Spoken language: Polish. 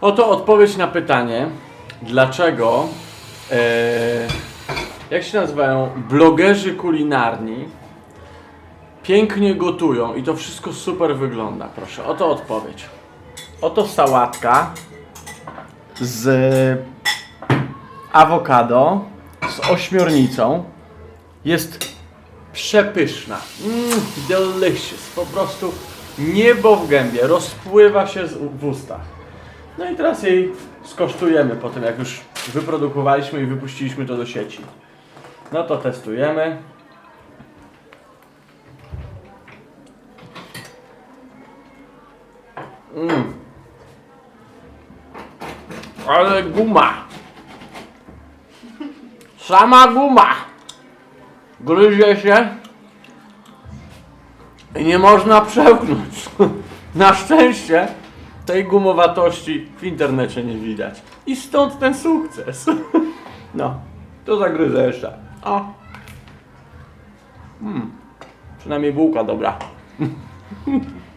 Oto odpowiedź na pytanie, dlaczego, e, jak się nazywają, blogerzy kulinarni pięknie gotują i to wszystko super wygląda. Proszę, oto odpowiedź. Oto sałatka z awokado, z ośmiornicą. Jest przepyszna. Mm, delicious. Po prostu niebo w gębie. Rozpływa się w ustach. No i teraz jej skosztujemy po tym, jak już wyprodukowaliśmy i wypuściliśmy to do sieci. No to testujemy. Mm. Ale guma. Sama guma. Gryzie się. I nie można przełknąć. Na szczęście tej gumowatości w internecie nie widać. I stąd ten sukces. No, to zagryzę jeszcze. O. Mm. Przynajmniej bułka dobra.